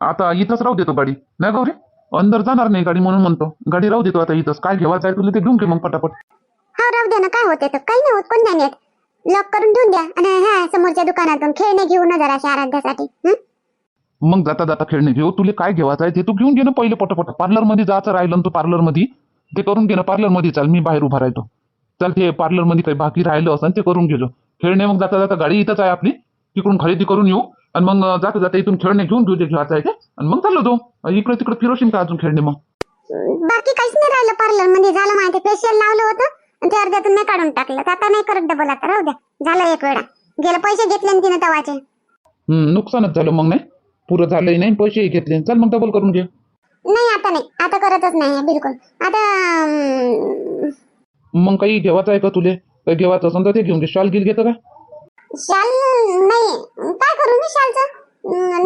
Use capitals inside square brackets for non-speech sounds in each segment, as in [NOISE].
आता इथंच राहू देतो गाडी. नाही गौरी? अंदर जाणार नाही गाडी म्हणून म्हणतो. गाडी राहू देतो आता इथंच. काय घेवायचं आहे तुला ते घेऊन घे मग पटापट. हा राहू द्या ना. काय होते तर? काही नाही होत. कोण नाही लॉक करून ठेवून द्या. आणि हा समोरच्या दुकानातून खेळणे घेऊन जरा आराध्यासाठी. हं? मग जाता जाता खेळणे घेऊ. तुला काय घेवायचं आहे ते तू घेऊन घे ना पहिले पटापट. पार्लरमध्ये जायचं राहिलं ना तू पार्लरमध्ये ते करून घे ना पार्लरमध्ये चाल मी बाहेर उभा राहतो. चल ते पार्लरमध्ये काही बाकी राहिलं असं ते करून घेलो खेळणे मग जाता जाता गाडी इथंच आहे आपली. तिकडून खरेदी करून येऊ. आणि मग जाता जाता इथून खेळणे घेऊन घेऊ जे घ्यायचं आहे ते आणि मग चाललो तो इकडे तिकडे फिरवशील का अजून खेळणे मग? बाकी काहीच नाही राहिलं पार्लरमध्ये. झालं माहिती फेशियल लावलं होतं. आणि ते अर्ध्यातून नाही काढून टाकलं. तर आता नाही करत डबल आता. राहू द्या. झालं एक वेळा. गेलं पैसे घेतले ना तिने तवाचे. हम्म, नुकसानच झालं मग नाही? पुरं झालंही नाही पैसेही घेतले चल मग डबल करून घे. नाही आता नाही. आता करतच नाही बिलकुल. आता अं, मग काही घेवायचं आहे का तुले? काही घेवायचं असेल तर ते घेऊन घे. शॉल गिल घेतं का? शाल नाही. काय करू मी शालचं?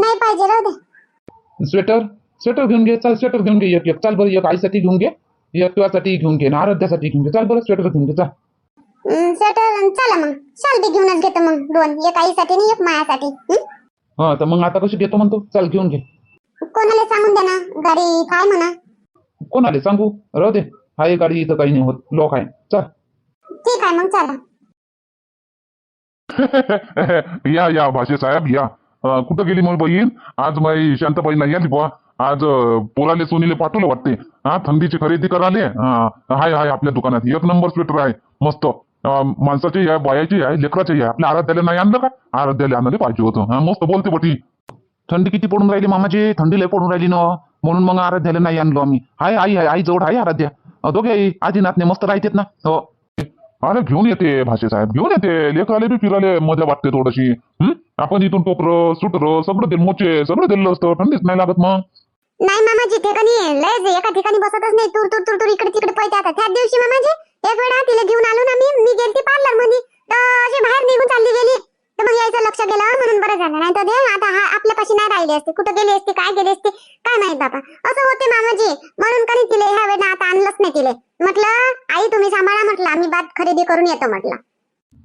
नाही पाहिजे राहू दे. स्वेटर? स्वेटर घेऊन घे. चाल स्वेटर घेऊन घे. एक एक. चाल बरं एक आईसाठी घेऊन घे. एक तुझ्यासाठी घेऊन घे. आराध्यासाठी घेऊन घे. चाल बरं स्वेटर घेऊन घे. चाल. स्वेटर चला मग. शाल बी घेऊनच घेतो मग दोन. एक आईसाठी आणि एक मायासाठी. हं? हा तर मग आता कशी घेतो म्हणतो? चाल घेऊन घे. कोणाला सांगून द्या ना गाडी काय म्हणा? कोण आले सांगू? राहू दे. हाय गाडी इथं काही नाही होत. लोक आहे. चल. ठीक आहे मग चला. [LAUGHS] या या भाषे साहेब या. अं, कुठं गेली मग बहीण? आज माई शांताबाई नाही आली बुवा. आज अं, पोराले सोनीले पाठवलं वाटते. हा थंडीची खरेदी कराले. हा, हाय हाय आपल्या दुकानात. एक नंबर स्वेटर आहे. मस्त. अं, माणसाची आहे बायाची आहे लेकराची आहे. आपल्या आराध्याला नाही आणलं का? आराध्याला आणायला पाहिजे होतं. हा मस्त बोलते बटी. थंडी किती पडून राहिली मामाची थंडी लय पडून राहिली ना. म्हणून मग आराध्याला नाही आणलो आम्ही. हाय आई आहे आई जवळ आहे आराध्या. अं, दोघे आई आजी नातने मस्त राहतेत ना. हो. अरे घेऊन येते भाषे साहेब घेऊन येते. लेखाले बी फिराले मजा वाटते थोडीशी. हम्म आपण इथून टोपर सुटर सगळं ते मोचे सगळं दिलं असतं थंडीच नाही लागत मग. नाही मामाजी ठिकाणी लयच एका ठिकाणी बसतच नाही. तूर तूर तूर तूर इकडे तिकडे पळते आता. त्याच दिवशी मामाजी एक वेळा तिला घेऊन आलो ना मी. मी गेलती पार्लरमध्ये तर अशी बाहेर निघून चालली गेली. तर मग यायचं लक्ष गेलं म्हणून बरं झालं. नाही तर दे आता हा आपल्यापाशी नाही राहिली असते. कुठं गेली असते काय गेली असते काय माहीत बाबा. असं होते मामाजी. म्हणून कधी तिले ह्या वेळेला आता आणलंच नाही तिले. म्हटलं आई तुम्ही सांभाळा म्हटलं आम्ही बाद खरेदी करून येतो म्हटलं.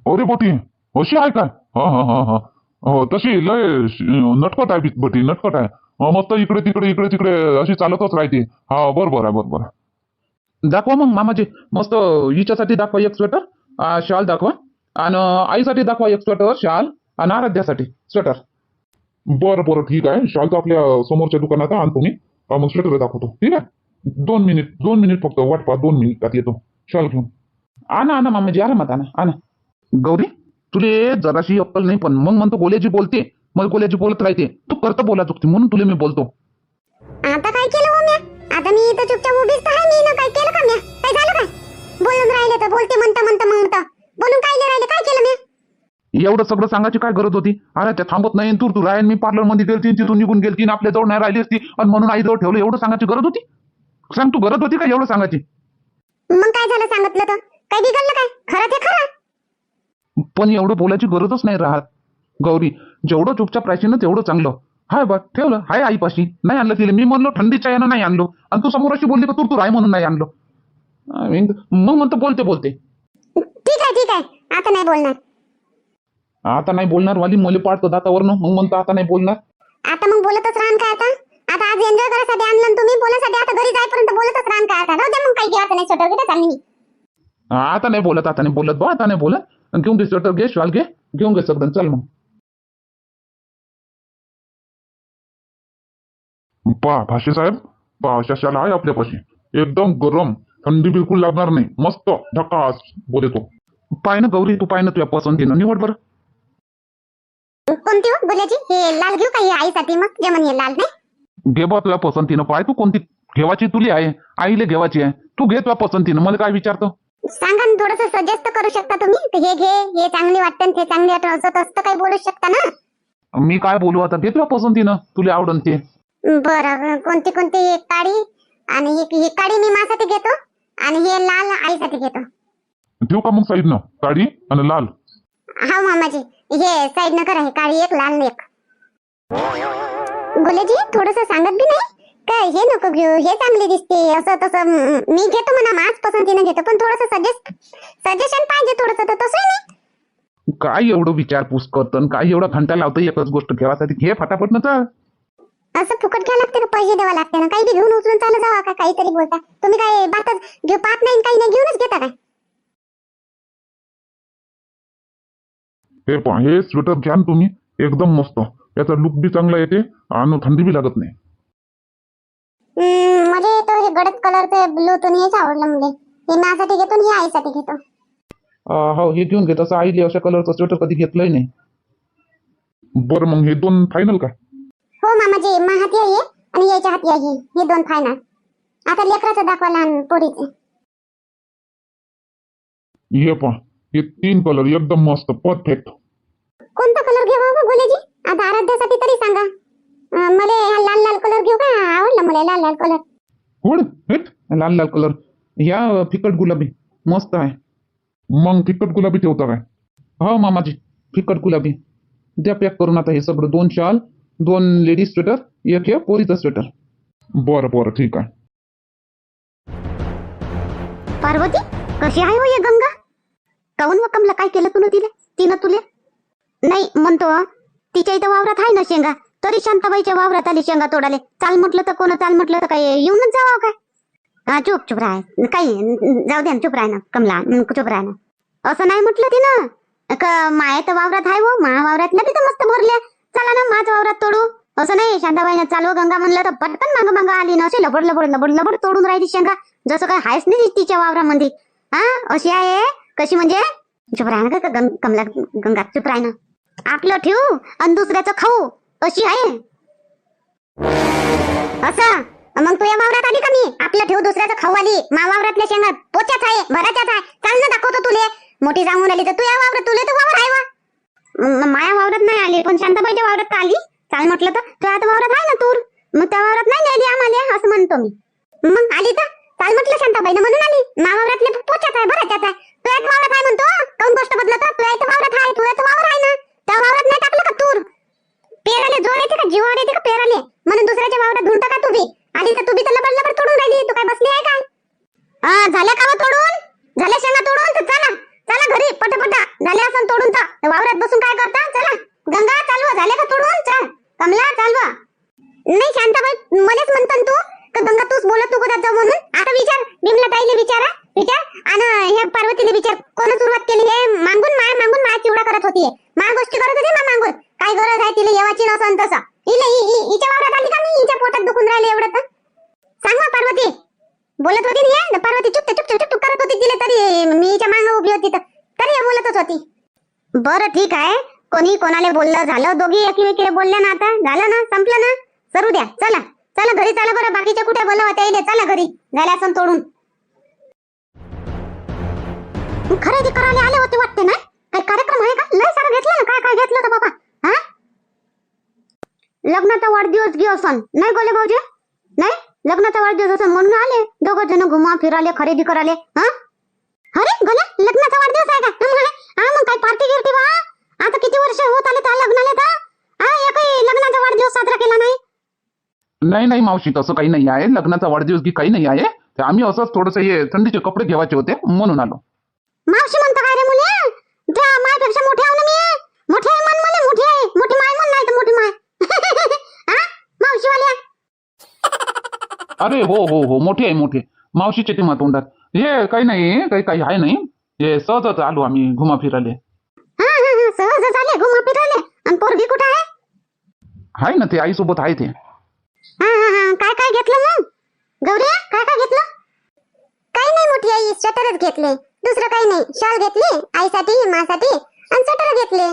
अरे बोटी अशी आहे काय? हा हा हा हा. हो तशी लय नटकट आहे बोटी बटी आहे. मस्त इकडे तिकडे इकडे तिकडे अशी चालतच राहते. हा बरोबर आहे बरोबर दाखवा मग मामाजी मस्त हिच्यासाठी दाखवा एक स्वेटर शॉल दाखवा. आणि आईसाठी दाखवा एक स्वेटर शाल आणि आराध्यासाठी स्वेटर बरं बरं ठीक आहे. शाल तर आपल्या समोरच्या दुकानात आणतो मी मग स्वेटर दाखवतो. ठीक आहे? दोन मिनिट दोन मिनिट फक्त वाट पहा दोन मिनिटात येतो. शाल घेऊन. आणा आणा मामाजी आरामात आणा आणा. गौरी तुले जराशी अक्कल नाही पण मग म्हणतो गोल्याची बोलते. मग गोल्याची बोलत राहते. तू करतं बोला चुकते म्हणून तुले मी बोलतो. आता काय केलं हो म्या आता मी इथं चुपचाप उभीच तर आहे मी ना काय केलं का म्या काय झालं काय? बोलून राहिले तर बोलते म्हणता म्हणता म्हणता. बोलून काय नाही राहिले? काय केलं म्या एवढं सगळं सांगायची काय गरज होती? अरे त्या थांबत नाही. तू तू राहीन मी पार्लरमध्ये गेलती तिथून निघून गेलती आपल्या जवळ नाही राहिली असती. आणि म्हणून आई जवळ ठेवलं. एवढं सांगायची गरज होती? सांग तू गरज होती का एवढं सांगायची? मग काय झालं सांगितलं तर? काय बिघडलं काय? खरं ते खरं. पण एवढं बोलायची गरजच नाही राहत. गौरी जेवढं चुपचाप राहायची ना तेवढं चांगलं. हाय बा ठेवलं. हाय आईपाशी. नाही आणलं तिला. मी म्हणलो थंडीच्या यानं नाही आणलो. आणि तू समोर अशी बोलली का तू तू राय म्हणून नाही आणलो. I mean, मग म्हणतो बोलते बोलते. ठीक आहे ठीक आहे. आता नाही बोलणार. आता नाही बोलणार वाली मुले पाडतो दातावरनं. मग म्हणतो आता नाही बोलणार. आता मग बोलतच राहण काय आता? आता आज एन्जॉय करायसाठी आणलं ना तुम्ही बोलासाठी आता घरी जाईपर्यंत बोलतच राहण काय आता? राहू द्या मग काही घ्या नाही छोटं घेता चालली मी. आता नाही बोलत आता नाही बोलत बा आता नाही बोलत. आणि घेऊन घे स्वेटर घे शॉल घे. घेऊन घे सगळं चल मग. पहा भाषे साहेब पहा अशा शाल आहे आपल्यापाशी. एकदम गरम थंडी बिलकुल लागणार नाही. मस्त झकास बोले तो पाय ना गौरी तू पाय ना तुझ्या पसंतीनं. निवड बरं. कोणती हो? बोलायची? हे लाल घेऊ का? हे आईसाठी मग? जे म्हणे लाल नाही? घे बा तुझ्या पसंतीनं. पाय तू कोणती? घेवायची तुली आहे. आईले घेवायची आहे. तू घे तुझ्या पसंतीनं. मला काय विचारतो? सांगा ना थोडस सजेस्ट करू शकता तुम्ही. की हे घे हे चांगली वाटतं आणि ते चांगली वाटतं. असं तसं काही बोलू शकता ना? मी काय बोलू आता? घे तुझ्या पसंतीनं. तुला आवडन ते. बरं कोणती कोणती? एक काळी आणि एक ही काळी मी माझ्यासाठी घेतो. आणि हे लाल आईसाठी घेतो. ठेवू का मग साईडनं? काळी आणि लाल. हा मामाजी. हे साईड न करा हे काळी एक लाल एक. बोलेजी थोडस सांगत बी नाही? काय हे नको घेऊ हे चांगली दिसते असं तसं म, मी घेतो म्हणा माझ पसंतीने घेतो पण थोडस सजेस्ट सजेशन पाहिजे थोडस तर तसं नाही काय एवढं विचारपूस करतं आणि काय एवढा घंटा लावतं एकच गोष्ट घेवासाठी घे फटाफट ना चल. असं फुकट घ्यावं लागते का? पैसे द्यावं लागते ना? काही बी घेऊन उचलून चालू जावा का? काहीतरी बोलता. तुम्ही काय बातच घेऊ पाहत नाही आणि काही नाही घेऊनच घेता काय? हे पहा हे स्वेटर घ्या ना तुम्ही एकदम मस्त. याचा लुक बी चांगला येते आणि थंडी बी लागत नाही. म्हणजे तो हे गडद कलरचे ब्लू तो हेच आवडलं म्हणजे हे माझ्यासाठी घेतो आणि हे आईसाठी घेतो. अं, हो हे घेऊन घेत असं आईले अशा कलरचं स्वेटर कधी घेतलंय नाही. बरं मग हे दोन फायनल का? हो मामाजी मा हाती आहे आणि याच्या हाती आहे हे. दोन फायनल आता लेकराचं दाखवा लहान पोरीचे. हे पहा हे तीन कलर एकदम मस्त परफेक्ट कोणता कलर घेऊ बाबा गोलेजी? आता आराध्यासाठी तरी सांगा. अं, मला हा लाल लाल कलर घेऊ का? आवडला मला लाल लाल कलर कोण? हेट लाल लाल कलर ह्या फिकट गुलाबी. मस्त आहे. मग फिकट गुलाबी ठेवता काय? हो मामाजी. फिकट गुलाबी. द्या पॅक करून आता हे सगळं. दोन शाल दोन लेडीज़ स्वेटर एक हे पोरीचं स्वेटर. बरं बरं ठीक आहे. पार्वती कशी आहे हो ये गंगा? काऊन व कमला काय केलं तुला तिला? तिनं तुले? नाही म्हणतो तिच्या इथं वावरात आहे ना शेंगा. तरी शांताबाईच्या वावरात आली शेंगा तोडाले चाल म्हटलं तर कोण चाल म्हटलं तर काय येऊनच जावं काय? हा चुप चुप राह. काही जाऊ दे चुप राह ना कमला. चुप राह ना. असं नाही म्हटलं तिनं? का माया तर वावरात आहे हो मा वावरातल्या तिथं मस्त भरल्या. चला ना माझ वावरात तोडू. असं नाही शांताबाईनं चालू हो, गंगा म्हणलं तर पटकन मागं मागं आली ना अशी लबड लबड लबड लबड तोडून राहिली शेंगा. जसं काय हायच नाही तिच्या वावरामध्ये. हा अशी आहे? कशी म्हणजे? चुप राहणं ना का गं- कमला गंगा चुप राहणं ना. आपलं ठेवू आणि दुसऱ्याचं खाऊ. अशी आहे. असं. मग तू या वावरात आली का मी? आपलं ठेवू दुसऱ्याचं खाऊ आली. मा वावरातल्या शेंगा पोच्याच आहे भराच्याच आहे. चाल ना दाखवतो तुले. मोठी सांगून आली तर तू या वावरात तुले तर वावर आहे वा. म- माया वावरात नाही आली. पण शांताबाईच्या वावरात वावरत आली? चाल म्हटलं तर. तुझ्या आता वावरात आहे ना तूर? मग त्या वावरात नाही नेली आम्हाला असं म्हणतो मी. मग आली तर? काल म्हटलं शांताबाईनं म्हणून आली. मा वावरातले आहे भराच्याच आहे. तू एक वावरात आहे म्हणतो. काऊन गोष्ट बदलत? तू एक वावरात आहे तू एक वावर आहे ना. त्या वावरात नाही टाकलं का तूर? पेराले जोर येते का? जीवावर येते का पेराले? म्हणून दुसऱ्याच्या वावरात धुंट का तू बी? आली तर तू बी तर लबड लबड तोडून राहिली. तू काय बसली आहे काय? हा झाल्या का हो तोडून? झाल्या शेंगा तोडून? तर चला. चला घरी पटापटा. झाल्या असं तोडून तर. वावरात बसून काय करता? चला गंगा चालवा झाल्या का तोडून चल कमला चालवा नाही शांताबाई मलाच म्हणतो तू का गंगा तूच बोलत तू जात जाऊ म्हणून आता विचार बिमला ताईले विचारा विचार आणि हे पार्वतीने विचार कोण सुरुवात केली हे मागून माया मागून माया चिवडा करत होती माया गोष्टी करत होती मा मागून काय गरज आहे तिला येवाची नसन तसं हिला हि- हि- हिच्या वावरात आली का मी हिच्या पोटात दुखून राहिले एवढं तर सांग मग पार्वती बोलत होती ना हे? पार्वती चुप चुप चुप चुप करत होती तिला तरी मी हिच्या मागं उभी होती तर तरी हे बोलतच होती बरं ठीक आहे. कोणी कोणाला बोललं झालं? दोघी एकमेकीला बोलल्या ना आता? झालं ना? संपलं ना? सरू द्या. चला. चला घरी चला बरं. बाकीच्या कुठे बोलवा त्याला चला घरी. झाल्या असं तोडून. खरेदी करायला आले होते वाटते ना? काही कार्यक्रम आहे का? लय सारं घेतलं ना? काय काय घेतलं होतं बाबा हा? लग्नाचा वाढदिवस घेऊ असन. नाही गोले भाऊजी? नाही? लग्नाचा वाढदिवस असन म्हणून आले. दोघं जण घुमा फिराले खरेदी कराले. हा? अरे गोल्या लग्नाचा वाढदिवस आहे का? मग काय पार्टी गिरती बा? वर्ष होत आले त्या लग्नाला तर? हा एकही लग्नाचा वाढदिवस साजरा केला नाही. नाही नाही मावशी तसं काही नाही आहे. लग्नाचा वाढदिवस की काही नाही आहे. ते आम्ही असंच थोडंसं हे थंडीचे कपडे घेवायचे होते म्हणून आलो. मावशी म्हणतो काय रे मुली? त्या मायपेक्षा मोठी आहे ना मी. मोठी आहे मन मला मोठी आहे. मोठी माय म्हण नाही तर मोठी माय. [LAUGHS] हा मावशी वाल्या अरे हो हो हो मोठी आहे मोठी. आहे. मावशीचे ते तोंडात हे काही नाही काही काही आहे नाही. हे सहजच आलो आम्ही घुमा फिराले सहज झाले घुमा फिराले आणि पोरगी कुठं आहे? आहे ना ते आईसोबत आहे ते. हा हा हा. काय काय घेतलं मग? गौरी काय काय घेतलं? काही नाही मोठी आई स्वेटरच घेतले. दुसरं काही नाही. शॉल घेतली आईसाठी मासाठी आणि स्वेटर घेतले.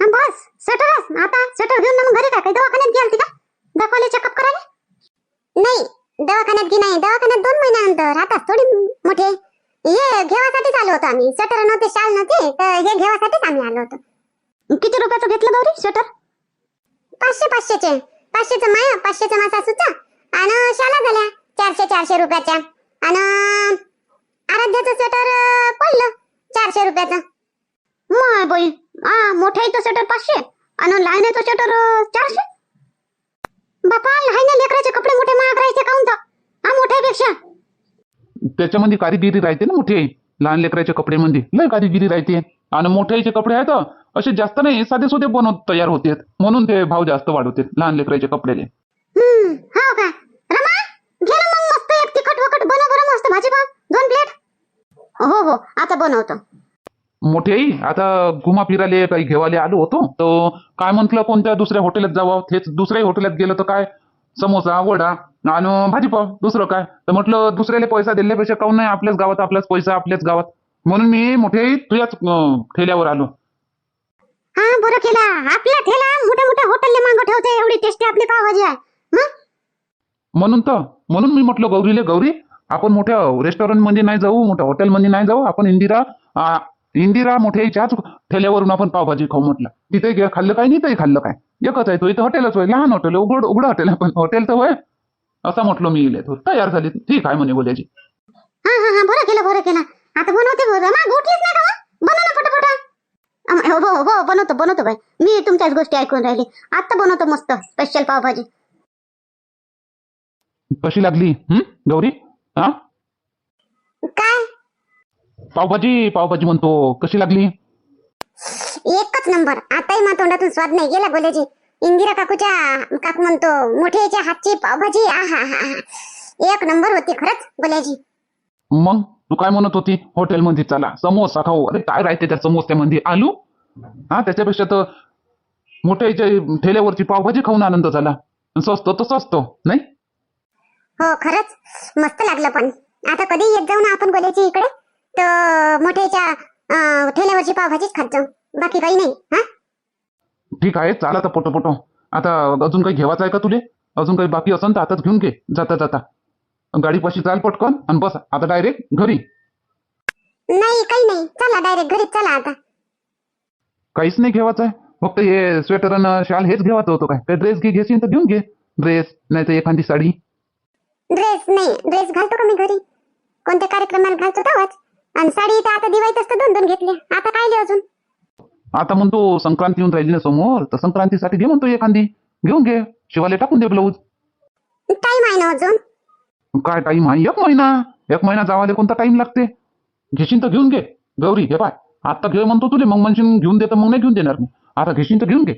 हा बस. स्वेटरच आता स्वेटर घेऊन मग घरी काय दवाखान्यात गेलती का? दाखवले चेकअप करायला? नाही. दवाखान्यात गी नाही. दवाखान्यात दोन महिन्यानंतर आता थोडी मोठे हे घेवासाठीच आलो होतो आम्ही. स्वेटर नव्हते शाल नव्हते तर हे घेवासाठीच आम्ही आलो होतो. किती रुपयाचं घेतलं गौरी स्वेटर पाचशे पाचशेचे. पाचशेचं माया पाचशेचं माझा सासूचा आणि शाला झाल्या चारशे चारशे रुपयाच्या. आणि आराध्याचं स्वेटर पडलं चारशे रुपयाचं. माय बाई हा मोठ्याचं स्वेटर पाचशे आणि लहानाचं स्वेटर अं, चारशे? बापा लहान लेकराचे कपडे मोठे महाग राहायचे काऊन तर? हा मोठ्यापेक्षा त्याच्यामध्ये कारिगिरी राहते ना मोठी. लहान लेकराच्या कपड्यामध्ये. लय कारिगिरी राहते. आणि मोठ्याचे कपडे आहेत असे जास्त नाही साधे सुधे बनवत तयार होते म्हणून ते भाव जास्त वाढवते लहान लेकराचे कपड्याले. हम्म हो हो हो आता बनवतो. मोठे आई आता घुमा फिराले काही घेवाले आलो होतो. तर काय म्हटलं कोणत्या दुसऱ्या हॉटेलात जावं? तेच दुसऱ्याही हॉटेलात गेलं तर काय? समोसा वडा आणि भाजीपाव. दुसरं काय? तर म्हटलं दुसऱ्याला पैसा दिल्यापेक्षा काऊन नाही आपल्याच गावात आपलाच पैसा आपल्याच गावात? म्हणून मी मोठे तुझ्याच अं, ठेल्यावर आलो. हा बरं केला. आपला ठेला मोठ्या मोठ्या हॉटेलले मागं ठेवते एवढी टेस्टी आपली पावभाजी आहे. हं? म्हणून तर म्हणून मी म्हटलं गौरीले गौरी आपण मोठ्या रेस्टॉरंटमध्ये नाही जाऊ मोठ्या हॉटेलमध्ये नाही जाऊ. आपण इंदिरा आ, इंदिरा मोठ्या आईच्याच ठेल्यावरून आपण पावभाजी खाऊ म्हटलं. तिथे गे- खाल्लं काय नाही खाल्लं काय? एकच आहे तो इथं हॉटेलच होय. लहान हॉटेल उघड उघडं हॉटेल आहे पण हॉटेल तर होय. असं म्हटलं मी इले तो. तयार झाली. ठीक आहे म्हणे बोलायची हा हा हा बरं केलं बरं केलं. आता बनवते बरं मा उठलीच नाही का हो? बनव ना पटापट अम, हो हो हो बनवतो बनवतो बाई. मी तुमच्याच गोष्टी ऐकून राहिली. आता बनवतो मस्त स्पेशल पावभाजी. कशी लागली? हं? गौरी? हा? काय? पावभाजी पावभाजी म्हणतो. कशी लागली? एकच नंबर. आताही मा तोंडातून स्वाद नाही. गेला बोलायची इंदिरा काकूच्या काकू म्हणतो मोठ्याच्या हातची पावभाजी. आहा हा हा. एक नंबर होती खरंच बोलायची मग? तू काय म्हणत होती? हॉटेलमध्ये चला. समोसा खाऊ. अरे काय राहते त्या समोस्यामध्ये? आलू? हा त्याच्यापेक्षा तर मोठ्या ठेल्यावरची पावभाजी खाऊन आनंद झाला. स्वस्त तर स्वस्त नाही? हो खरंच. मस्त लागलं पण. आता कधी येत जाऊ ना आपण बोलायची इकडे तर मोठ्याच्या ठेल्यावरची पावभाजीच खात जाऊ. बाकी काही नाही हा? ठीक आहे चाल आता पोटो पोटो. आता अजून काही घेवायचं आहे का तुले? अजून काही बाकी असेल तर आताच घेऊन घे जाता जाता. गाडीपाशी चाल पटकन आणि बस. आता डायरेक्ट घरी. नाही काही नाही. चला डायरेक्ट घरीच चला आता. काहीच नाही घेवायचं आहे. फक्त हे स्वेटर आणि शाल हेच घेवायचं होतं काय? काही ड्रेस घे घेशील तर घेऊन घे. ड्रेस नाही तर एखादी साडी. ड्रेस नाही. ड्रेस घालतो का मी घरी? कोणत्या कार्यक्रमाला घालतो तेव्हाच. आणि साडी तर आता दिवाळीत असतं दोन दोन घेतले आता काय अजून? आता म्हणतो संक्रांती येऊन राहिली ना समोर तर संक्रांतीसाठी घे म्हणतो एखादी. घेऊन घे. शिवाले टाकून दे ब्लाऊज टाइम आहे ना अजून? काय टाईम आहे? एक महिना. एक महिना जावाले कोणता टाइम लागते? घेशील तर घेऊन घे. गौरी हे पाय. आता घे म्हणतो तुले मग म्हणशील घेऊन दे तर मग नाही घेऊन देणार मी. आता घेशील तर घेऊन घे.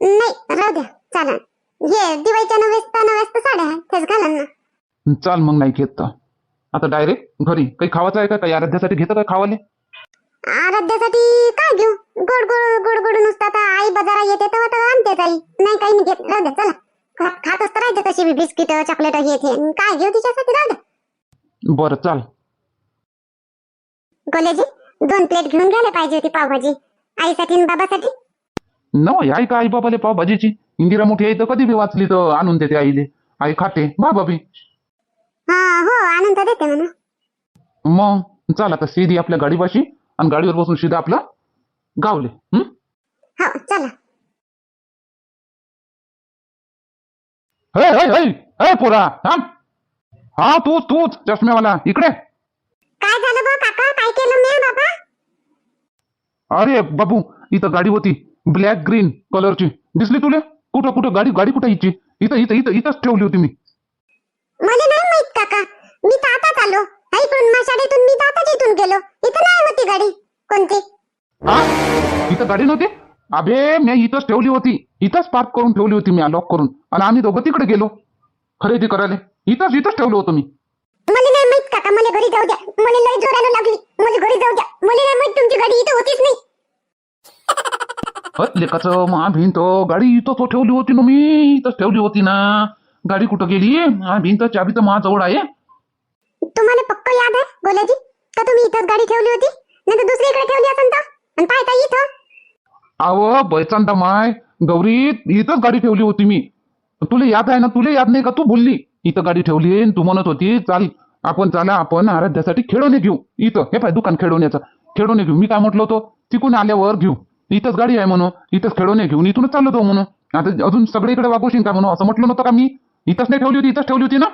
नाही राहू द्या. चला हे दिवाळीच्या नव्हेस तर नव्हेस तर साड्या आहे. तेच घाला ना. चाल मग नाही घेत तर. आता डायरेक्ट घरी. काही खावायचं आहे का? काही आराध्यासाठी घेतं काय खावाले? आराध्यासाठी काय घेऊ? गोड गोड गोड गोड नुसतं आता आई बाजारा येते तेव्हा तर आणते आई. नाही काही नाही घेत. राहू द्या चला. खा- खात असतं राहते तशी बिस्किट चॉकलेट हे ते. काय घेऊ तिच्यासाठी? राहू द्या. बरं चाल. गोलेजी दोन प्लेट घेऊन गेले पाहिजे होती पावभाजी. आईसाठी आणि बाबासाठी? न आई का आई बाबाले पावभाजीची. इंदिरा मोठी आई तर कधी बी वाचली तर आणून देते आईले. आई खाते बाबा बी. हा हो आनंद देते म्हणा. मग चाल आता सीधी आपल्या गाडीपाशी. आणि गाडीवर बसून सीधा आपलं गावले. हं? हो चला. पोरा थांब. हा तूच तूच चष्म्यावाला इकडे. काय झालं बा काका? काय केलं मी बाबा? अरे बाबू इथं गाडी होती ब्लॅक ग्रीन कलरची. दिसली तुले? कुठं कुठं गाडी गाडी कुठं हिची? इथं इथं इथं इथंच ठेवली होती मी. मला नाही माहीत काका. मी तर आताच आलो. इकडून माशाडीतून मी आताच इथून गेलो. इथं नाही होती गाडी. कोणती? हा? इथं गाडी नव्हती? अबे मी इथंच ठेवली होती. इथंच पार्क करून ठेवली होती मी लॉक करून. आणि आम्ही दोघं तिकडे गेलो. खरेदी करायला. इथंच इथंच ठेवलं होतं मी. मला नाही माहीत काका मला घरी जाऊ द्या. मला लई जोरानं लागली. मला घरी जाऊ द्या. मला नाही माहीत तुमची गाडी इथं होतीच नाही. अरे लेकाचं मा भिंत गाडी इथंच ठेवली होती ना मी. इथंच ठेवली होती ना. गाडी कुठं गेली? मा भिंत चाबी तर माझ्याजवळ आहे. तुम्हाला पक्क याद आहे गोल्याजी का तुम्ही इथंच गाडी ठेवली होती? नाही तर दुसरीकडे ठेवली असेल तर? आणि पाहता इथं? अव बैचांदा माय गौरी इथंच गाडी ठेवली होती मी. तुला याद आहे ना तुला याद नाही का? तू बोलली इथं गाडी ठेवली आणि तू म्हणत होती चाल आपण चाला आपण आराध्यासाठी खेळवणे घेऊ. इथं हे पाय दुकान खेळवण्याचं. खेळवणे घेऊ. मी काय म्हटलं होतो? तिकून आल्यावर घेऊ. इथंच गाडी आहे म्हणून इथंच खेळवणे घेऊन इथूनच चाललो तो म्हणून. आता अजून सगळीकडे वागवशील का म्हणून? असं म्हटलं नव्हतं का मी? इथंच नाही ठेवली होती इथंच ठेवली होती ना?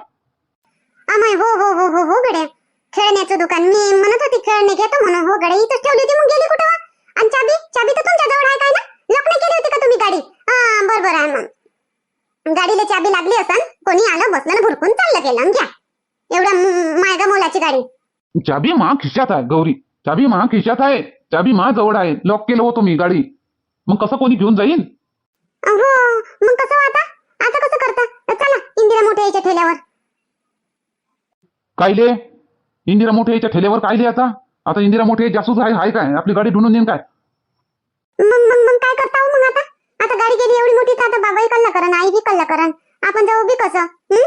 अमाय हो हो हो हो हो गड्या. खेळण्याचं दुकान मी म्हणत होती खेळणे घेतो म्हणून. हो गड्या इथंच ठेवली होती मग गेली कुठं? आणि चाबी? चाबी तर तुमच्या जवळ आहे काय ना? लॉक नाही केली होती का तुम्ही गाडी? हा बरोबर आहे मग. गाडीला चाबी लागली असन कोणी आलं बसलं ना भुरकून चाललं गेलं घ्या. एवढ्या म- मायगा मोलाची गाडी. चाबी मा खिशात आहे गौरी. चाबी मा खिशात आहे चाबी माझ्याजवळ आहे. लॉक केलं होतो मी गाडी. मग कसं कोणी घेऊन जाईन? हो मग कसं आता? आता कसं करता? चला इंदिरा मोठ्या याच्या ठेल्यावर. कायले? इंदिरा मोठे याच्या ठेल्यावर कायले आता? आता इंदिरा मोठे जासूस आहे हाय काय? आपली गाडी ढूंढून देईन काय? मग मग मग काय करता हो मग आता? आता गाडी गेली एवढी मोठी तर आता बाबाही कल्ला करण आई बी कल्ला करण. आपण जाऊ बी कसं? हं?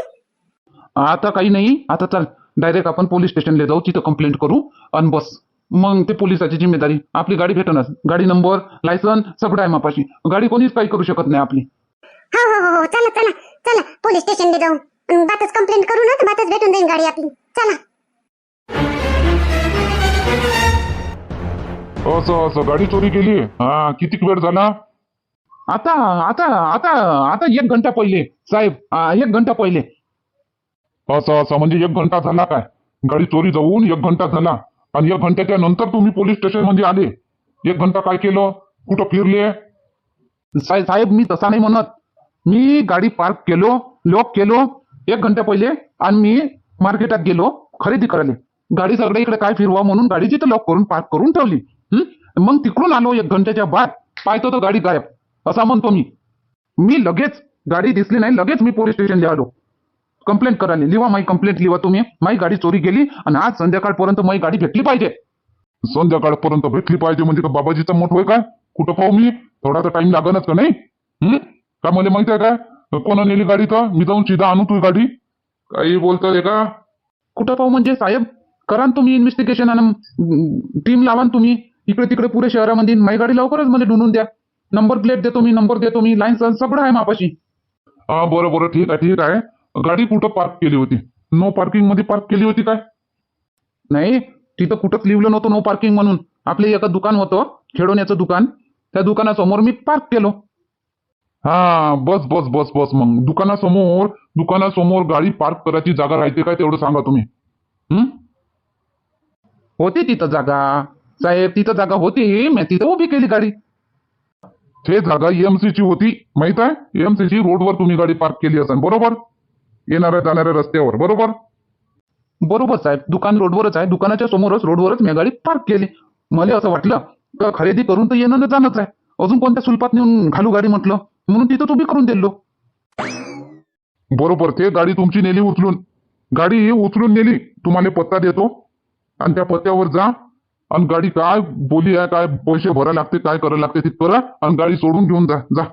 आता काही नाही. आता चल डायरेक्ट आपण पोलीस स्टेशनला जाऊ तिथं कंप्लेंट करू आणि बस. मग ते पोलिसाची जिम्मेदारी. आपली गाडी भेटणच गाडी नंबर लायसन सगळं आहे मापाशी. गाडी कोणीच काही करू शकत नाही आपली. हो हो हो हो. चला चला चला. पोलीस स्टेशनला जाऊ. बातच कंप्लेंट करू ना तर बातच भेटून जाईल गाडी आपली. चला. असं असं गाडी चोरी केली? हा किती वेळ झाला? आता आता आता आता एक घंटा पहिले साहेब आ, एक घंटा पहिले. असं असं म्हणजे एक घंटा झाला काय? गाडी चोरी जाऊन एक घंटा झाला. आणि एक घंट्याच्या नंतर तुम्ही पोलीस स्टेशनमध्ये आले. एक घंटा काय केलं? कुठं फिरले? साहेब साहेब मी तसा नाही म्हणत. मी गाडी पार्क केलो लॉक केलो एक घंटा पहिले आणि मी मार्केटात गेलो खरेदी करायला. गाडी सगळ्या इकडे काय फिरवा म्हणून गाडी जिथे लॉक करून पार्क करून ठेवली. मग तिकडून आलो एक घंट्याच्या बाद पाहतो तर गाडी गायब. असा म्हणतो मी. मी लगेच गाडी दिसली नाही लगेच मी पोलीस स्टेशनला आलो. कंप्लेंट करायला. लिवा माझी कंप्लेंट लिहा तुम्ही. माझी गाडी चोरी गेली आणि आज संध्याकाळपर्यंत माझी गाडी भेटली पाहिजे. संध्याकाळपर्यंत भेटली पाहिजे म्हणजे का बाबाजीचा मोठ होय काय? कुठं पाहू मी? थोडा तर टाइम लागणच का नाही? का मला माहिती आहे काय? कोणा नेली गाडी तर मी जाऊन सीधा आणू तुझी गाडी. काही बोलतोय का? कुठं पाहू म्हणजे साहेब? करा ना तुम्ही इन्व्हेस्टिगेशन आणि टीम लावा ना तुम्ही. इकडे तिकडे पुरे शहरामध्ये. माझी गाडी लवकरच मध्ये ढूंढून द्या. नंबर प्लेट देतो मी नंबर देतो मी. लाईन सगळं आहे मापाशी. हा बरं बरं. ठीक आहे ठीक आहे. गाडी कुठं पार्क केली होती? नो पार्किंगमध्ये पार्क केली होती काय? नाही तिथं कुठंच लिहिलं नव्हतं नो पार्किंग म्हणून. आपले एका दुकान होतं खेळवण्याचं दुकान. त्या दुकानासमोर मी पार्क केलो. हा बस बस बस बस मग. दुकानासमोर दुकानासमोर गाडी पार्क करायची जागा राहते काय तेवढं सांगा तुम्ही. हं? होती तिथं जागा. साहेब तिथं जागा होती. मी तिथं उभी केली गाडी. ते जागा EMC ची होती. माहीत आहे? EMC ची रोडवर तुम्ही गाडी पार्क केली असेल. बरोबर? येणाऱ्या जाणाऱ्या रस्त्यावर. बरोबर? बरोबर साहेब. दुकान रोडवरच आहे. दुकानाच्या समोरच रोडवरच मी गाडी पार्क केली. मला असं वाटलं का खरेदी करून तर येणं न जाणंच आहे. अजून कोणत्या सुलपात नेऊन घालू गाडी म्हटलं? म्हणून तिथं उभी करून दिलो. बरोबर ते गाडी तुमची नेली उचलून. गाडी उचलून नेली तुम्हाला पत्ता देतो. आणि त्या पत्त्यावर जा. आणि गाडी काय बोली आहे काय पैसे भरा लागते काय करायला लागते ते करा. आणि गाडी सोडून घेऊन जा जा.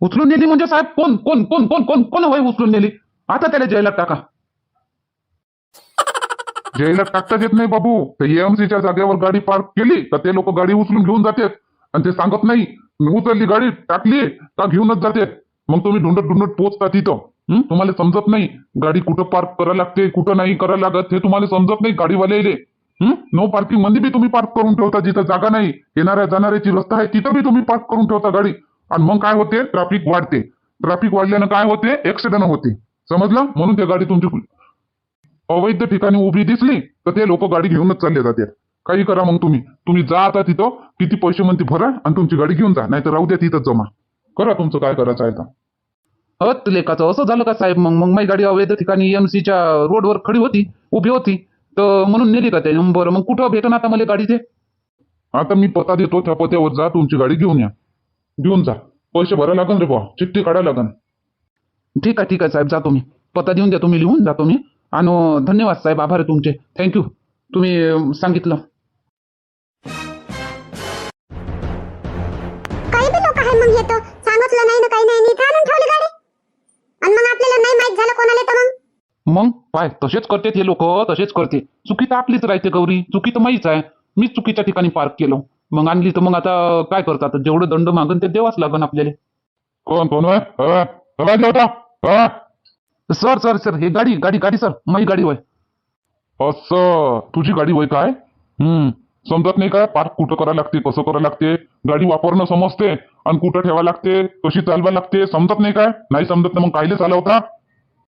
उचलून नेली म्हणजे साहेब कोण कोण कोण कोण कोण कोण होय उचलून नेली? आता त्याला जेलात टाका. जेला टाकताच येत नाही बाबू. ते EMC च्या जागेवर गाडी पार्क केली तर ते लोक गाडी उचलून घेऊन जातात? आणि ते सांगत नाही उचलली गाडी टाकली का घेऊनच जाते? मग तुम्ही ढुंडत ढुंडत पोचता तिथं. तुम्हाला समजत नाही गाडी कुठं पार्क करायला लागते कुठं नाही करायला लागत हे तुम्हाला समजत नाही गाडीवाले नो पार्किंगमध्ये बी तुम्ही पार्क करून ठेवता जिथं जागा नाही येणाऱ्या जाणाऱ्याची रस्ता आहे तिथं बी तुम्ही पार्क करून ठेवता गाडी. आणि मग काय होते? ट्रॅफिक वाढते. ट्रॅफिक वाढल्यानं काय होते? ऍक्सिडेंट होते. समजलं? म्हणून ते गाडी तुमची अवैध ठिकाणी उभी दिसली तर ते लोक गाडी घेऊनच चालले जातात. काही करा मग तुम्ही. तुम्ही जा आता तिथं किती पैसे म्हणते भरा आणि तुमची गाडी घेऊन जा नाही तर राहू द्या तिथंच जमा. करा तुमचं काय करायचं आहे तर लेखाचं असं झालं का साहेब? मग मग माझी गाडी अवैध ठिकाणी एमसीच्या रोडवर खडी होती उभी होती. तर म्हणून नेली का ते बरं मग कुठं भेटन आता मला गाडी ते? आता मी पत्ता देतो त्या पत्त्यावर जा तुमची गाडी घेऊन या. घेऊन जा. पैसे भरायला लागन रे बुवा. चिठ्ठी काढायला लागन. ठीक आहे ठीक आहे साहेब जातो मी पत्ता देऊन द्या तुम्ही लिहून जातो मी आणि धन्यवाद साहेब आभार आहे तुमचे. थँक्यू तुम्ही सांगितलं. मग येतो सांगितलं नाही ना काही नाही. आणून ठेवली गाडी. आणि मग आपल्याला नाही माहीत झालं कोणाला तर मग. मग? पाय तसेच करते हे लोक तसेच करते चुकी तर आपलीच राहते गौरी. चुकी तर माहीच आहे. मीच चुकीच्या ठिकाणी पार्क केलं. मग आणली तर मग आता काय करतात? जेवढं दंड मागन ते देवाच लागन आपल्याला. कोण कोण होय? अ, आवाज होता अ, सर सर सर हे गाडी गाडी गाडी सर. माझी गाडी होय. असं. तुझी गाडी होय काय? हम्म. समजत नाही काय पार्क कुठं करायला लागते कसं करायला लागते? गाडी वापरणं समजते. आणि कुठं ठेवायला लागते? कशी चालवा लागते? समजत नाही काय? नाही समजत नाही मग कायले चालवता?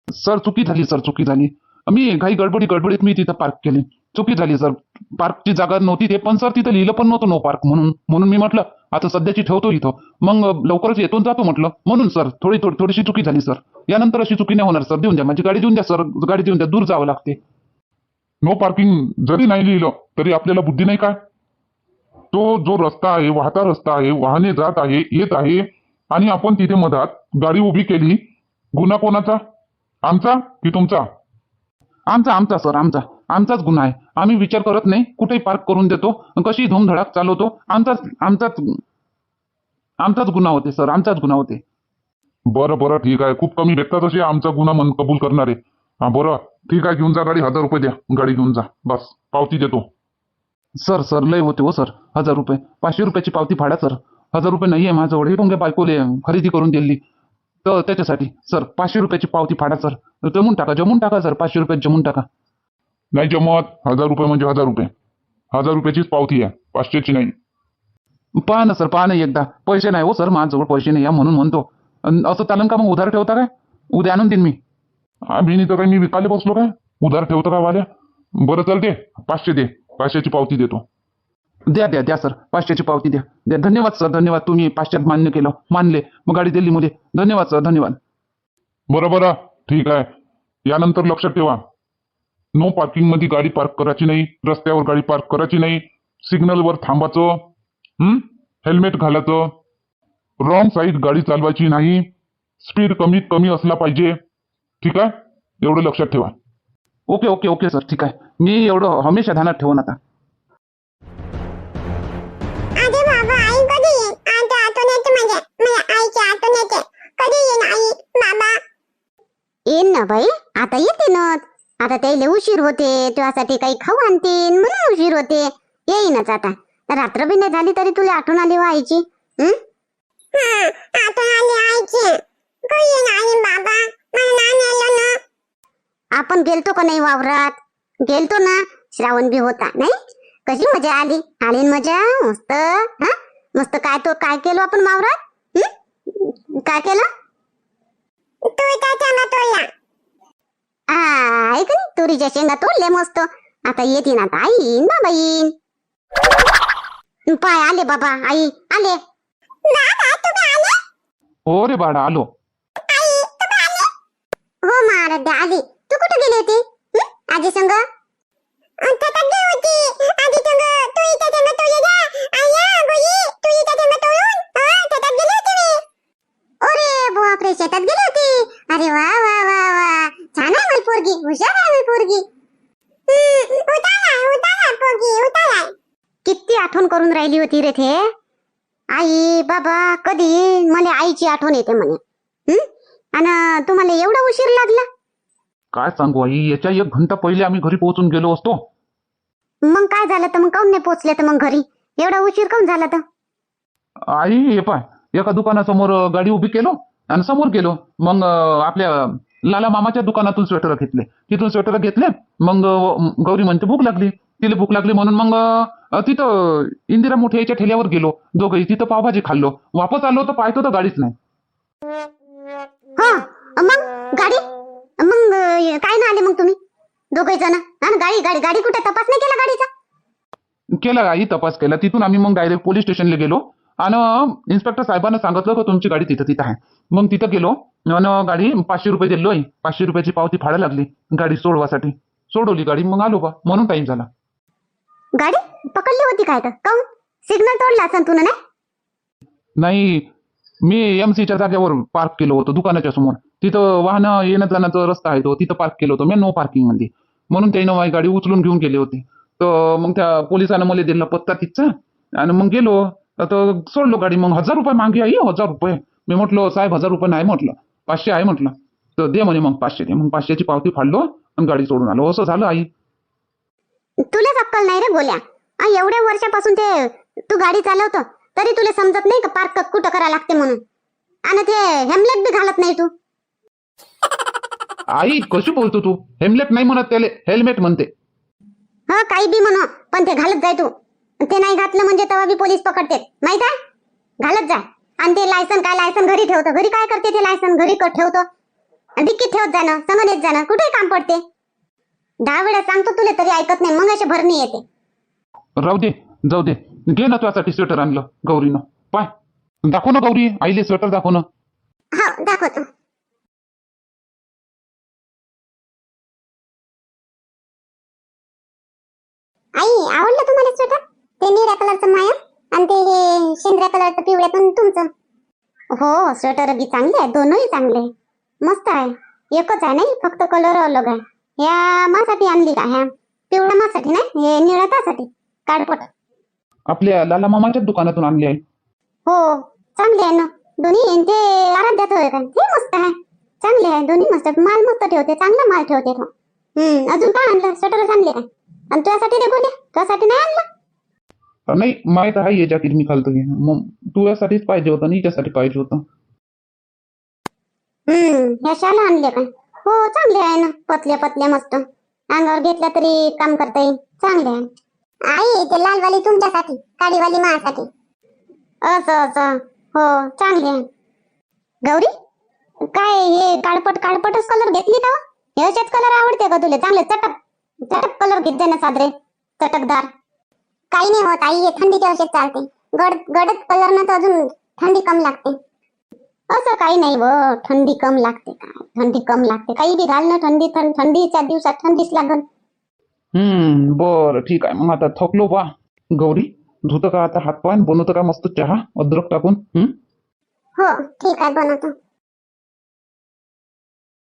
सर चुकी झाली सर चुकी झाली. मी घाई गडबडी गडबडीत मी तिथं पार्क केली. चुकी झाली सर. पार्कची जागा नव्हती ते पण सर तिथं लिहिलं पण नव्हतं नो पार्क म्हणून. म्हणून मी म्हटलं आता सध्याची ठेवतो इथं. मग लवकरच येतून जातो म्हटलं. म्हणून सर थोडी थोडी थोडीशी चुकी झाली सर. यानंतर अशी चुकी नाही होणार सर. देऊन द्या. माझी गाडी देऊन द्या सर. गाडी देऊन द्या. दूर जावं लागते. नो पार्किंग जरी नाही लिहिलं तरी आपल्याला बुद्धी नाही काय? तो जो रस्ता आहे वाहता रस्ता आहे वाहने जात आहे येत आहे आणि आपण तिथे मधात गाडी उभी केली. गुन्हा कोणाचा? आमचा की तुमचा? आमचा आमचा सर आमचा. आमचाच गुन्हा आहे. आम्ही विचार करत नाही कुठेही पार्क करून देतो कशी धूमधडाक चालवतो आमचाच आमचाच आमचाच गुन्हा होते सर आमचाच गुन्हा होते. बरं बरं ठीक आहे. खूप कमी भेटतात असे आमचा गुन्हा मन कबूल करणारे. हा बरं. ठीक आहे घेऊन जा गाडी. हजार रुपये द्या. गाडी घेऊन जा. बस. पावती देतो. सर सर लय होते हो सर. हजार रुपये. पाचशे रुपयाची पावती फाडा सर. हजार रुपये नाही आहे माझ्याजवळ. हे पण बायकोले खरेदी करून दिली. तर त्याच्यासाठी सर पाचशे रुपयाची पावती फाडा सर. जमून टाका जमून टाका सर. पाचशे रुपयात जमून टाका. नाही जमत. हजार रुपये म्हणजे हजार रुपये. हजार रुपयाचीच पावती आहे. पाचशेची नाही. पहा ना सर पहा ना एकदा. पैसे नाही हो सर. माझ्याजवळ पैसे नाही आहे म्हणून म्हणतो. अन असं चालन का मग? उधार ठेवता काय? उद्या आणून देईन मी. आम्ही नाही तर काही मी विकायला बसलो काय? उधार ठेवतो का वाल्या? बरं चल दे पाचशे दे. पाचशेची पावती देतो. द्या द्या द्या सर. पाचशेची पावती द्या. द्या. धन्यवाद सर. धन्यवाद. तुम्ही पाचशेत मान्य केलं. मानले. मग गाडी दिली मध्ये धन्यवाद सर. धन्यवाद. बरं बरं. ठीक आहे. यानंतर लक्षात ठेवा. नो पार्किंगमध्ये गाडी पार्क करायची नाही. रस्त्यावर गाडी पार्क करायची नाही. सिग्नलवर थांबायचं. हम्म हेल्मेट घालायचं. रॉंग साईड गाडी चालवायची नाही. स्पीड कमीत कमी असला पाहिजे. ठीक आहे? एवढं लक्षात ठेवा. Okay okay okay sir. ठीक आहे. मी एवढं हमेशा ध्यानात ठेवून आता. अरे बाबा आई कधी येईल आता आठवण येते माझ्या माझ्या आईची आठवण येते. कधी येईन आई? बाबा. येईन ना बाई. आता येते ना. आता त्याला उशीर होते. तुझ्यासाठी काही खाऊ आणतीन. म्हणून उशीर होते. येईनच आता. रात्र बी नाही झाली तरी तुला आठवण आली हो आईची. हं? आठवण आली आईची. कधी येईन आई बाबा? मला नाही आलं ना. आपण गेलतो का नाही वावरात? गेलतो ना. श्रावण बी होता नाही? कशी मजा आली? आली मजा मस्त हा? मस्त काय तो काय केलो आपण वावरात? हं? काय केलं? आ, ऐक ना तुरीच्या शेंगा तोडले मस्त. आता येतील आता आई येईन बाबा येईन. पाय आले बाबा आई आले. हो रे बाळा आलो? हो महाराज आली. गेली होती? आजी संग? तू तू तू हा शेतात गेली होती? अरे वा वा वा वा. छान आहे पोरगी. हुशार आहे माझी पोरगी. किती आठवण करून राहिली होती रे थे. आई बाबा कधी? मला आईची आठवण येते म्हणे? आणि तुम्हाला एवढा उशीर लागला? काय सांगू आई याच्या एक घंटा पहिले आम्ही घरी पोहोचून गेलो असतो. मग काय झालं तर मग काऊन नाही पोचले तर मग घरी? एवढा उशीर काऊन झाला तर? आई हे पाय एका दुकानासमोर गाडी उभी केलो आणि समोर गेलो. मग आपल्या लाला मामाच्या दुकानातून स्वेटर घेतले. तिथून स्वेटर घेतले मग गौरी म्हणते भूक लागली. तिला भूक लागली म्हणून मग तिथं इंदिरा मोठे याच्या ठेल्यावर गेलो. दोघंही तिथं पावभाजी खाल्लो. वापस आलो तर पाहतो तर गाडीच नाही. हो मग? गाडी? मग काय ना आले मग तुम्ही? दोघे जण. गाडी गाडी गाडी कुठे? तपास नाही केला गाडीचा? केला आई तपास केला. तिथून आम्ही मग डायरेक्ट पोलीस स्टेशनला गेलो. आणि इन्स्पेक्टर साहेबांना सांगितलं की तुमची गाडी तिथं तिथं आहे. मग तिथं गेलो. आणि गाडी पाचशे रुपये दिलोय पाचशे रुपयाची पावती फाडा लागली. गाडी सोडवासाठी. सोडवली गाडी. मग आलो बा. म्हणून टाइम झाला. गाडी पकडली होती काय तर? सिग्नल तोडला असं तुला नाही? मी एम सीच्या जागेवर पार्क केलं होतं दुकानाच्या समोर. तिथं वाहनं येण्या जाण्याचा रस्ता आहे तो तिथं पार्क केलं होतं मी नो पार्किंगमध्ये. म्हणून त्यानं माझी गाडी उचलून घेऊन गेले होते. तर मग त्या पोलिसानं मला दिला पत्ता तिथचा आणि मग गेलो. तर सोडलो गाडी. मग हजार रुपये मागे आई हजार रुपये. मी म्हटलं साहेब हजार रुपये नाही म्हटलं. पाचशे आहे म्हटलं. तर दे म्हणे मग पाचशे दे. मग पाचशेची पावती फाडलो आणि गाडी सोडून आलो. असं झालं आई. तुलाच अक्कल नाही रे गोल्या. आ, एवढ्या वर्षापासून ते तू गाडी चालवतो तरी तुला समजत नाही का पार्क कुठं करा लागते म्हणून. आणि ते हेमलेट बी घालत नाही तू. आई कशी बोलतो तू? हेल्मेट नाही म्हणत त्याला हेल्मेट म्हणते. हा काही बी म्हणा पण ते घालत जाय तू. ते नाही घातलं म्हणजे तेव्हा बी पोलीस पकडते. माहीत आहे? घालत जाय. आणि ते लायसन काय लायसन घरी ठेवतो? घरी काय करते ते लायसन घरी क- ठेवतो? डिक्कीत ठेवत जाणं संग देत जाणं कुठे काम पडते? दहा वेळा सांगतो तुला तरी ऐकत नाही मग अशी भरणी येते. राहू दे जाऊ दे. घे ना तुझ्यासाठी स्वेटर आणलं गौरीनं. पाय. दाखव ना गौरी आईले स्वेटर दाखव ना. हो दाखवतो आई आवडलं तुम्हाला स्वेटर ते निळ्या कलरचं माया कलरचं पिवळ्यातून तुमचं? हो स्वेटर बी चांगले आहे दोनही चांगले आहे. मस्त आहे. एकच आहे नाही फक्त कलर अलग आहे. ह्या मासाठी आणली का ह्या? पिवळ्या मासाठी नाही हे निळ्या त्यासाठी काळपट आपल्या लाला मामाच्याच दुकानातून आणली आहे. हो चांगले आहे ना. दोन्ही ते आराध्याचं आहे का? ते मस्त आहे. चांगले आहे दोन्ही मस्त आहे. माल मस्त ठेवते चांगला माल ठेवते तो. हम्म अजून काय आणलं? स्वेटर आणले काय आणि तुझ्यासाठी दे बोले तुझ्यासाठी नाही आणलं? नाही माहीत आहे हे जॅकेट मी घालतो हे. मग तुझ्यासाठीच पाहिजे होतं आणि हिच्यासाठी पाहिजे होतं. हम्म ह्या शाला आणल्या काय हो चांगले आहे ना. पतल्या पतल्या मस्त. अंगावर घेतल्या तरी काम करता येईल. चांगले आहे. आई ते लालवाली तुमच्यासाठी काळीवाली माझ्यासाठी. असं असं. हो चांगले आहे. गौरी काय हे काळपट काळपटच कलर घेतली का हो? ह्याच्यात कलर आवडते का तुला? चांगले चटक चटक कलर घेत ना सादरे. चटकदार. काही नाही होत आई हे थंडीच्या चालते. गड गडद कलर ना तर अजून थंडी कम लागते. असं काही नाही व थंडी कम लागते काय थंडी कम लागते. काही बी घाल ना थंडी थं- थंडीच्या दिवसात थंडीच लागल हम्म बरं ठीक आहे. मग आता थकलो बा. गौरी धुतं का आता हात पाय बनवतं का मस्त चहा? अद्रक टाकून? हम्म? हो ठीक आहे बनवतो.